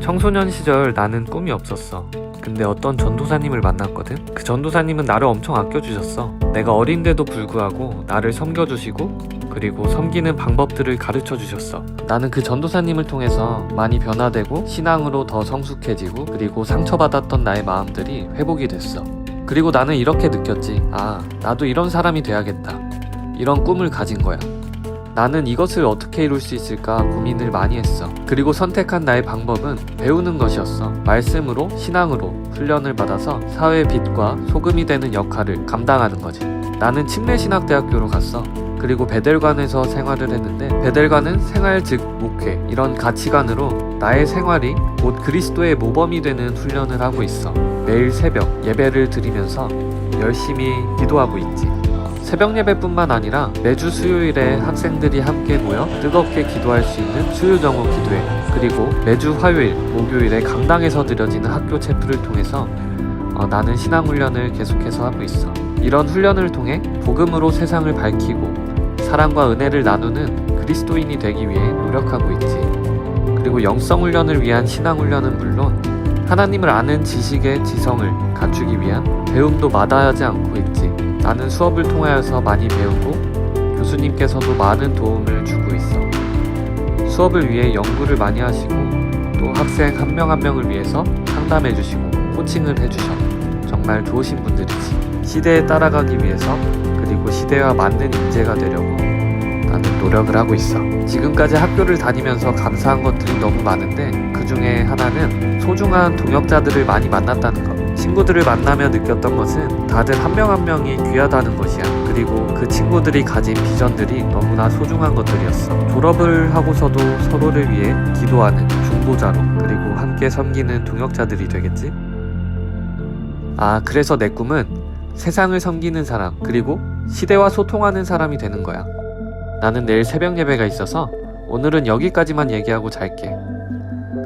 청소년 시절 나는 꿈이 없었어. 근데 어떤 전도사님을 만났거든? 그 전도사님은 나를 엄청 아껴주셨어. 내가 어린데도 불구하고 나를 섬겨주시고, 그리고 섬기는 방법들을 가르쳐 주셨어. 나는 그 전도사님을 통해서 많이 변화되고, 신앙으로 더 성숙해지고, 그리고 상처받았던 나의 마음들이 회복이 됐어. 그리고 나는 이렇게 느꼈지. 아, 나도 이런 사람이 돼야겠다. 이런 꿈을 가진 거야. 나는 이것을 어떻게 이룰 수 있을까 고민을 많이 했어. 그리고 선택한 나의 방법은 배우는 것이었어. 말씀으로, 신앙으로 훈련을 받아서 사회의 빛과 소금이 되는 역할을 감당하는 거지. 나는 침례신학대학교로 갔어. 그리고 베델관에서 생활을 했는데 베델관은 생활 즉 목회 이런 가치관으로 나의 생활이 곧 그리스도의 모범이 되는 훈련을 하고 있어. 매일 새벽 예배를 드리면서 열심히 기도하고 있지. 새벽 예배뿐만 아니라 매주 수요일에 학생들이 함께 모여 뜨겁게 기도할 수 있는 수요정오 기도회 그리고 매주 화요일, 목요일에 강당에서 드려지는 학교 체프를 통해서 어, 나는 신앙 훈련을 계속해서 하고 있어. 이런 훈련을 통해 복음으로 세상을 밝히고 사랑과 은혜를 나누는 그리스도인이 되기 위해 노력하고 있지. 그리고 영성 훈련을 위한 신앙 훈련은 물론 하나님을 아는 지식의 지성을 갖추기 위한 배움도 마다하지 않고 있지. 나는 수업을 통하여서 많이 배우고 교수님께서도 많은 도움을 주고 있어. 수업을 위해 연구를 많이 하시고 또 학생 한명한 명을 위해서 상담해 주시고 코칭을 해 주셔. 정말 좋으신 분들이지. 시대에 따라가기 위해서 그리고 시대와 맞는 인재가 되려고 나는 노력을 하고 있어. 지금까지 학교를 다니면서 감사한 것들이 너무 많은데 그 중에 하나는 소중한 동역자들을 많이 만났다는 것. 친구들을 만나며 느꼈던 것은 다들 한 명 한 명이 귀하다는 것이야. 그리고 그 친구들이 가진 비전들이 너무나 소중한 것들이었어. 졸업을 하고서도 서로를 위해 기도하는 중보자로 그리고 함께 섬기는 동역자들이 되겠지? 아, 그래서 내 꿈은 세상을 섬기는 사람, 그리고 시대와 소통하는 사람이 되는 거야. 나는 내일 새벽 예배가 있어서 오늘은 여기까지만 얘기하고 잘게.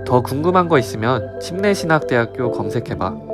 더 궁금한 거 있으면 침례신학대학교 검색해봐.